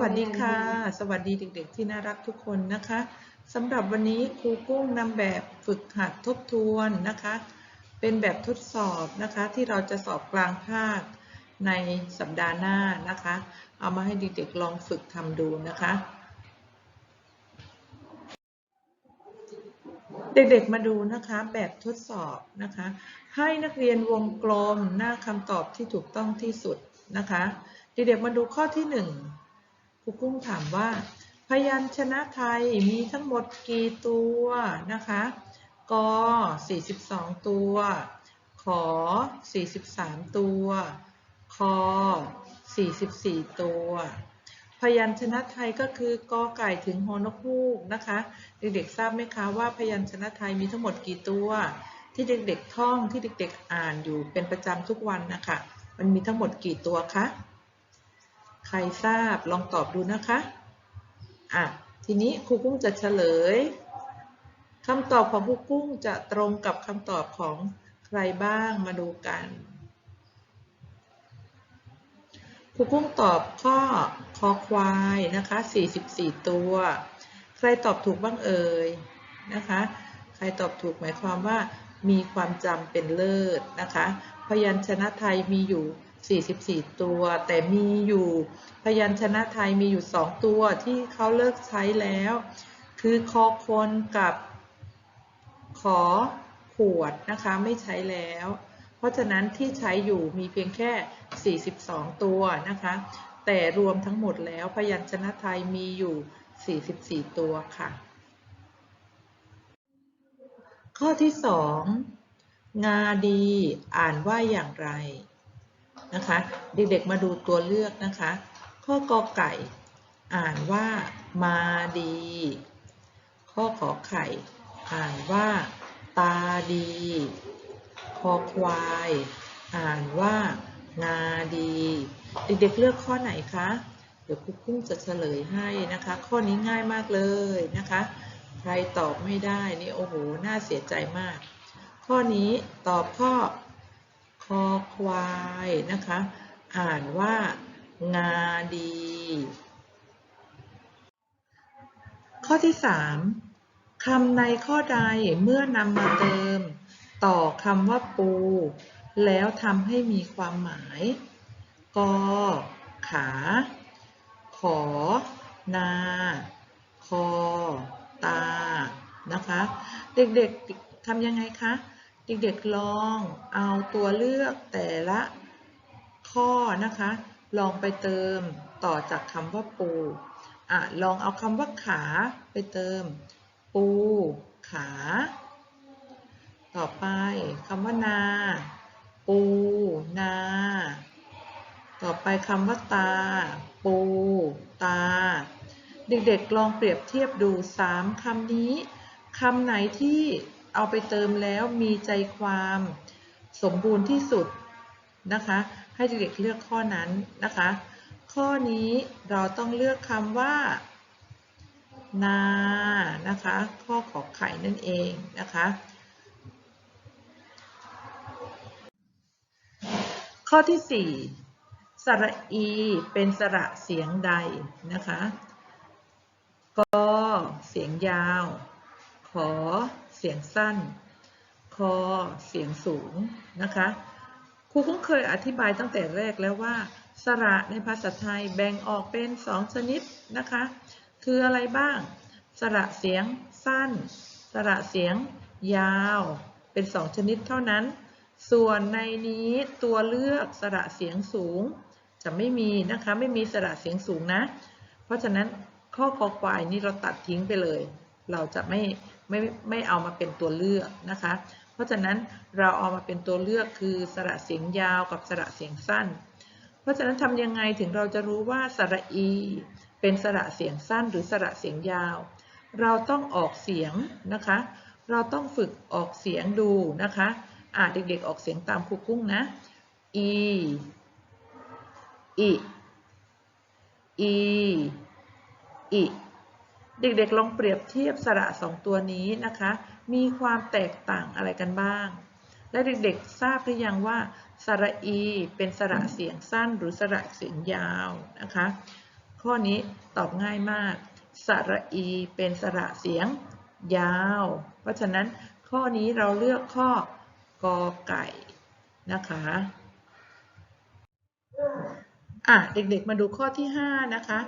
วัสดีค่ะ สวัสดีเด็ก ๆ ที่น่ารักทุกคนนะคะสำหรับวันนี้ครูกุ้งนำแบบฝึกหัดทบทวนนะคะ เป็นแบบทดสอบนะคะที่เราจะสอบกลางภาคในสัปดาห์หน้านะคะ เอามาให้เด็กๆลองฝึกทำดูนะคะ เด็กๆมาดูนะคะแบบทดสอบนะคะ ให้นักเรียนวงกลมหน้าคำตอบที่ถูกต้องที่สุดนะคะ เด็กๆมาดูข้อที่หนึ่ง ครูกุ้งถามว่า พยัญชนะไทยมีทั้งหมดกี่ตัวนะคะก42 ตัว ขอ 43 ตัว คอ 44 ตัว พยัญชนะไทยก็คือกอไก่ถึงฮอนกฮูกนะคะ เด็กๆทราบไหมคะว่าพยัญชนะไทยมีทั้งหมดกี่ตัว ที่เด็กๆท่องที่เด็กๆอ่านอยู่เป็นประจำทุกวันนะคะ มันมีทั้งหมดกี่ตัวคะ ใครทราบลองตอบดูนะคะอะทีนี้ครูกุ้งจะเฉลยคำตอบของครูกุ้งจะตรงกับคำตอบของใครบ้างมาดูกันครูกุ้งตอบข้อคอควายนะคะ 44 ตัว ใครตอบถูกบ้างเอ่ยนะคะ ใครตอบถูกหมายความว่ามีความจำเป็นเลิศนะคะ พยัญชนะไทยมีอยู่ 44 ตัว แต่มีอยู่พยัญชนะไทยมีอยู่ 2 ตัวที่เขาเลิกใช้แล้ว คือคอคนกับขอขวดนะคะไม่ใช้แล้ว เพราะฉะนั้นที่ใช้อยู่มีเพียงแค่ 42 ตัวนะคะ แต่รวมทั้งหมดแล้วพยัญชนะไทยมีอยู่ 44 ตัวค่ะ ข้อที่ 2 งาดีอ่านว่าอย่างไร นะคะ เด็กๆมาดูตัวเลือกนะคะ ข้อกอไก่ อ่านว่ามาดี ข้อขอไข่ อ่านว่าตาดี คอควาย อ่านว่างาดี เด็กๆเลือกข้อไหนคะ เดี๋ยวครูกุ้งจะเฉลยให้นะคะ ข้อนี้ง่ายมากเลยนะคะ ใครตอบไม่ได้นี่โอ้โห น่าเสียใจมาก ข้อนี้ตอบข้อ คอควายนะคะ อ่านว่างาดี ข้อที่ 3คำในข้อใดเมื่อนำมาเติม ต่อคำว่าปู แล้วทำให้มีความหมาย กอ ขา ขอ นา คอ ตา นะคะ เด็กๆทำยังไงคะ เด็กๆลองเอาตัวเลือกแต่ละข้อนะคะ ลองไปเติมต่อจากคำว่าปูอะลองเอาคำว่าขาไปเติม ปู ขา ต่อไปคำว่านา ปู นา ต่อไปคำว่าตา ปู ตา เด็กๆลองเปรียบเทียบดูสามคำนี้คำไหนที่ เอาไปเติมแล้วมีใจความสมบูรณ์ที่สุดนะคะ ให้เด็กๆเลือกข้อนั้นนะคะ ข้อนี้เราต้องเลือกคำว่า นานะคะ ข้อขอไข่นั่นเองนะคะ ข้อที่ 4 สระอีเป็นสระเสียงใดนะคะกเสียงยาว ขอ เสียงสั้น คอ เสียงสูงนะคะ ครูก็เคยอธิบายตั้งแต่แรกแล้วว่า สระในภาษาไทยแบ่งออกเป็นสองชนิดนะคะ คืออะไรบ้าง สระเสียงสั้น สระเสียงยาว เป็นสองชนิดเท่านั้น ส่วนในนี้ตัวเลือกสระเสียงสูง จะไม่มีนะคะ ไม่มีสระเสียงสูงนะ เพราะฉะนั้นข้อคอควายนี่เราตัดทิ้งไปเลย เราจะไม่ไม่ไม่เอามาเป็นตัวเลือกนะคะ เพราะฉะนั้นเราเอามาเป็นตัวเลือกคือสระเสียงยาวกับสระเสียงสั้น เพราะฉะนั้นทำยังไงถึงเราจะรู้ว่าสระอี เป็นสระเสียงสั้นหรือสระเสียงยาว เราต้องออกเสียงนะคะ เราต้องฝึกออกเสียงดูนะคะอ่าเด็กๆออกเสียงตามครูกุ้งนะ e อี e อี เด็กๆลองเปรียบเทียบสระสองตัวนี้นะคะ มีความแตกต่างอะไรกันบ้าง และเด็กๆทราบหรือยังว่าสระอีเป็นสระเสียงสั้นหรือสระเสียงยาวนะคะ ข้อนี้ตอบง่ายมาก สระอีเป็นสระเสียงยาว เพราะฉะนั้นข้อนี้เราเลือกข้อกอไก่นะคะอะเด็กๆมาดูข้อที่ 5 นะคะ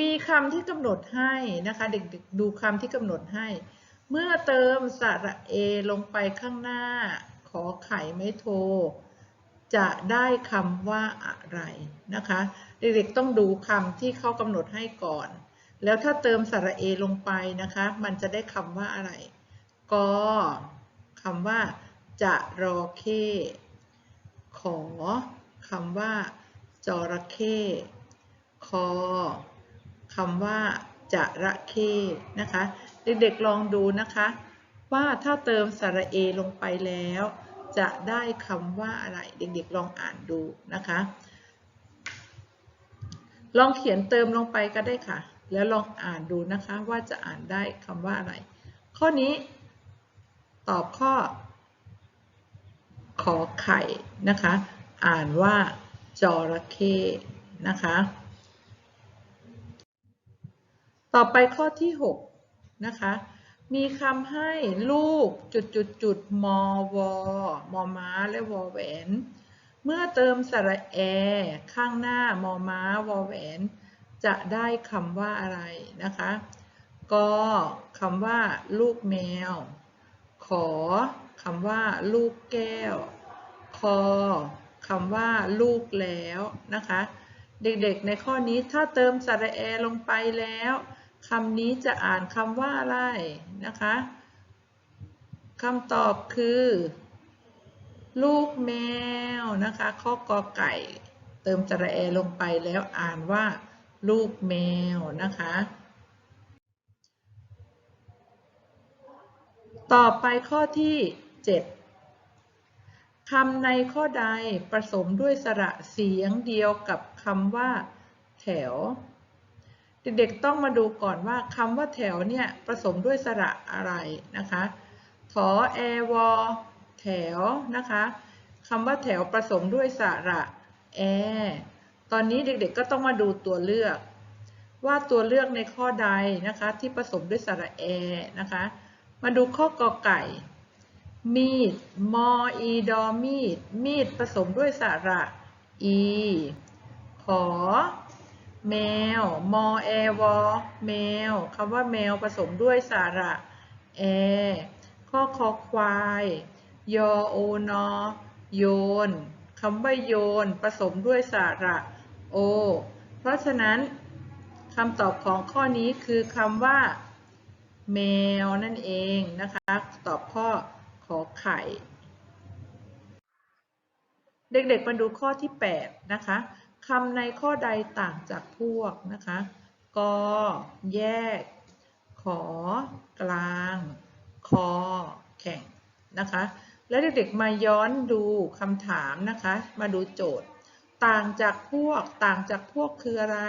มีคำที่กำหนดให้นะคะเด็กๆดูคำที่กำหนดให้ เมื่อเติมสระเอลงไปข้างหน้า ขอไข่ไม่โท จะได้คำว่าอะไรนะคะ เด็กๆต้องดูคำที่เขากำหนดให้ก่อน แล้วถ้าเติมสระเอลงไปนะคะ มันจะได้คำว่าอะไรก็คำว่า จะรอเข้ขอคำว่าจระเข้คอ คำว่าจะระเข้นะคะ เด็กๆลองดูนะคะ ว่าถ้าเติมสระเอลงไปแล้ว จะได้คำว่าอะไรเด็กๆลองอ่านดูนะคะ ลองเขียนเติมลงไปก็ได้ค่ะ แล้วลองอ่านดูนะคะว่าจะอ่านได้คำว่าอะไร ข้อนี้ตอบข้อ ขอไข่นะคะ อ่านว่าจระเข้นะคะ ต่อไปข้อที่ 6 นะคะ มีคำให้ลูกจุดจุดจุดมอวอมอม้าและวอแหวน เมื่อเติมสระแอ ข้างหน้ามอม้าวอแหวน จะได้คำว่าอะไรนะคะก็คำว่า ลูกแมว ขอคำว่า ลูกแก้ว คอคำว่า ลูกแล้วนะคะ เด็กๆในข้อนี้ถ้าเติมสระแอลงไปแล้ว คำนี้จะอ่านคำว่าอะไรนะคะคำตอบคือ ลูกแมวนะคะข้อกอไก่ เติมสระแอลงไปแล้วอ่านว่า ลูกแมวนะคะ ต่อไปข้อที่ 7 คำในข้อใดผสมด้วยสระเสียงเดียวกับคำว่า แถว เด็กๆต้องมาดูก่อนว่าคำว่าแถวเนี่ยผสมด้วยสระอะไรนะคะถอแอวอแถวนะคะคำว่าแถวผสมด้วยสระแอตอนนี้เด็กๆก็ต้องมาดูตัวเลือก ว่าตัวเลือกในข้อใดนะคะที่ผสมด้วยสระแอนะคะ มาดูข้อกอไก่ มีดมออีดอมีดมีดผสมด้วยสระอีขอ แมว มอแอวอแมวคำว่าแมวผสมด้วยสระแอข้อคอควาย ยอโอนอโยนคำว่าโยนผสมด้วยสระโอ เพราะฉะนั้นคำตอบของข้อนี้คือคำว่า แมวนั่นเองนะคะ ตอบข้อขอไข่ เด็กๆมาดูข้อที่ 8 นะคะ คำในข้อใดต่างจากพวกนะคะกแยก ขอ กลาง คอ แข่งนะคะ แล้วเด็กๆมาย้อนดูคำถามนะคะ มาดูโจทย์ ต่างจากพวก ต่างจากพวกคืออะไร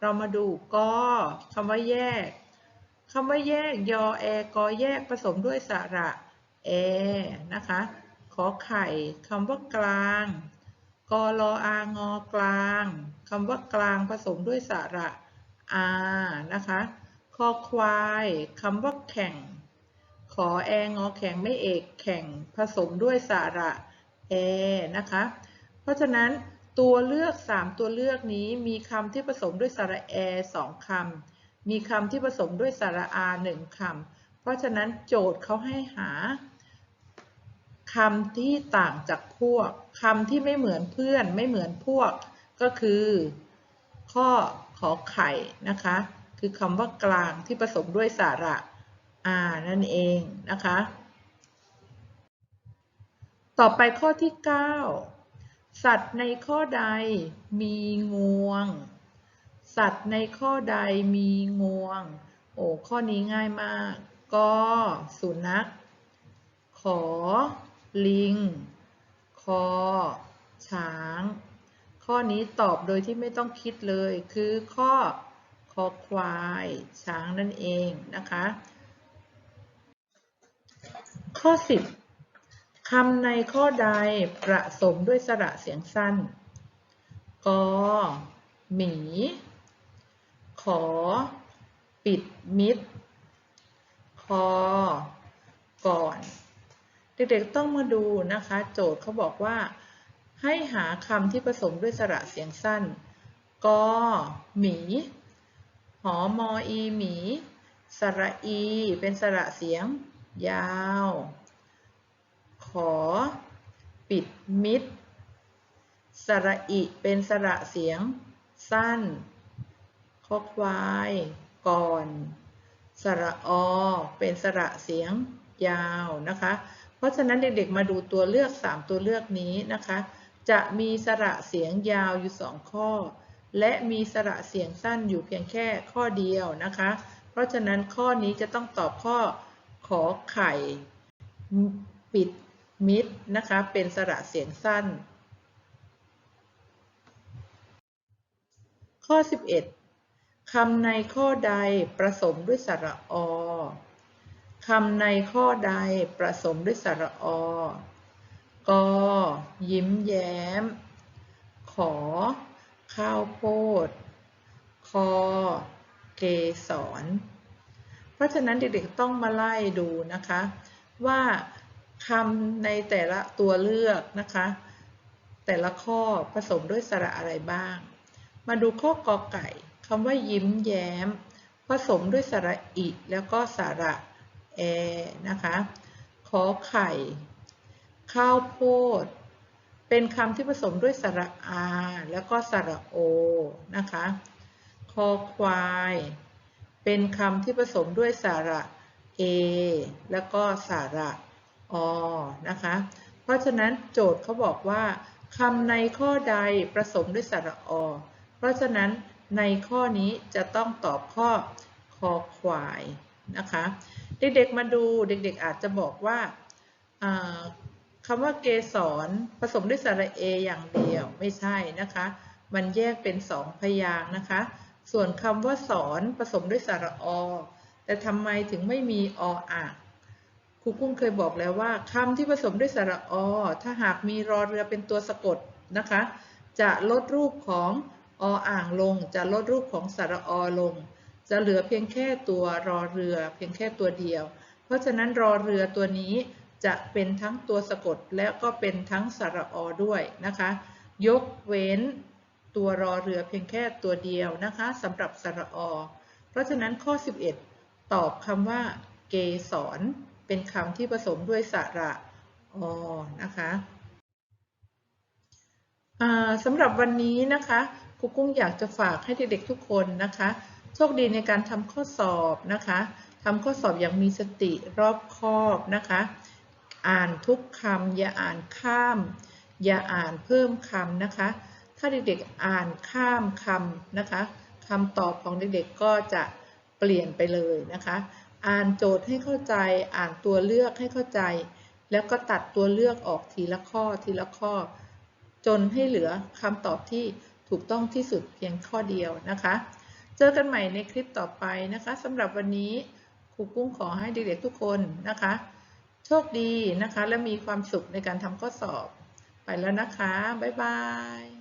เรามาดูกคำว่าแยกคำว่าแยกยอแอกอแยกผสมด้วยสระแอนะคะ ขอไข่คำว่ากลาง กรออางอกลางคำว่ากลางผสมด้วยสระอานะคะคอควายคำว่าแข่ง ขอแองอแข่งไม่เอกแข่งผสมด้วยสระแอนะคะ เพราะฉะนั้นตัวเลือก 3 ตัวเลือกนี้มีคำที่ผสมด้วยสระแอสองคำมีคำที่ผสมด้วยสระอาหนึ่งคำเพราะฉะนั้นโจทย์เขาให้หา คำที่ต่างจากพวกคำที่ไม่เหมือนเพื่อนไม่เหมือนพวก ก็คือข้อขอไข่นะคะ คือคำว่ากลางที่ผสมด้วยสาระอานั่นเองนะคะ ต่อไปข้อที่ 9 สัตว์ในข้อใดมีงวง สัตว์ในข้อใดมีงวง โอ้ข้อนี้ง่ายมาก ก็สุนัขขอ ลิง คอ ช้าง ข้อนี้ตอบโดยที่ไม่ต้องคิดเลย คือข้อคอควาย ช้างนั่นเองนะคะ ข้อ 10คำในข้อใดประสมด้วยสระเสียงสั้น กอ หมี ขอ ปิดมิด คอ ก่อน เด็กๆต้องมาดูนะคะ โจทย์เขาบอกว่า ให้หาคำที่ผสมด้วยสระเสียงสั้นกอหมี หอมออีหมี สระอี เป็นสระเสียง ยาว ขอ ปิดมิด สระอิ เป็นสระเสียง สั้น คอควาย ก่อน สระอ เป็นสระเสียงยาวนะคะ เพราะฉะนั้นเด็กๆมาดูตัวเลือก 3 ตัวเลือกนี้นะคะ จะมีสระเสียงยาวอยู่ 2 ข้อ และมีสระเสียงสั้นอยู่เพียงแค่ข้อเดียวนะคะ เพราะฉะนั้นข้อนี้จะต้องตอบข้อขอไข่ปิดมิดนะคะ เป็นสระเสียงสั้น ข้อ 11คำในข้อใดประสมด้วยสระอ คำในข้อใดประสมด้วยสระอกยิ้มแย้ม ขอ ข้าวโพด คอ เกสร เพราะฉะนั้นเด็กๆต้องมาไล่ดูนะคะ ว่าคำในแต่ละตัวเลือกนะคะ แต่ละข้อผสมด้วยสระอะไรบ้าง มาดูข้อกอไก่คำว่ายิ้มแย้ม ผสมด้วยสระอิแล้วก็สระ แอนะคะขอไข่ ข้าวโพด เป็นคำที่ผสมด้วยสระอา แล้วก็สระโอนะคะคอควาย เป็นคำที่ผสมด้วยสระเอแล้วก็สระอนะคะ เพราะฉะนั้นโจทย์เขาบอกว่าคำในข้อใดผสมด้วยสระอ เพราะฉะนั้นในข้อนี้จะต้องตอบข้อคอควายนะคะ เด็กๆมาดูเด็กๆอาจจะบอกว่าคำว่าเกสรผสมด้วยสระเออย่างเดียวไม่ใช่นะคะ มันแยกเป็นสองพยางนะคะ ส่วนคำว่าสอนผสมด้วยสระอ แต่ทำไมถึงไม่มีออ่างครูกุ้งเคยบอกแล้วว่าคำที่ผสมด้วยสระอ ถ้าหากมีรอเรือเป็นตัวสะกดนะคะ จะลดรูปของออ่างลง จะลดรูปของสระอลง จะเหลือเพียงแค่ตัวรอเรือ เพียงแค่ตัวเดียว เพราะฉะนั้นรอเรือตัวนี้จะเป็นทั้งตัวสะกดและก็เป็นทั้งสระอด้วยนะคะ ยกเว้นตัวรอเรือเพียงแค่ตัวเดียวนะคะสำหรับสระอ เพราะฉะนั้นข้อ 11 ตอบคำว่า เกสรเป็นคำที่ผสมด้วยสระอนะคะสำหรับวันนี้นะคะครูกุ้งอยากจะฝากให้เด็กๆทุกคนนะคะ โชคดีในการทำข้อสอบนะคะทำข้อสอบอย่างมีสติรอบคอบนะคะ อ่านทุกคำอย่าอ่านข้าม อย่าอ่านเพิ่มคำนะคะ ถ้าเด็กๆอ่านข้ามคำนะคะคำตอบของเด็กๆก็จะเปลี่ยนไปเลยนะคะ อ่านโจทย์ให้เข้าใจ อ่านตัวเลือกให้เข้าใจ แล้วก็ตัดตัวเลือกออกทีละข้อทีละข้อ จนให้เหลือคำตอบที่ถูกต้องที่สุดเพียงข้อเดียวนะคะ เจอกันใหม่ในคลิปต่อไปนะคะสำหรับวันนี้ครูกุ้งขอให้เด็กๆทุกคนนะคะ โชคดีนะคะ และมีความสุขในการทำข้อสอบ ไปแล้วนะคะ บ๊ายบาย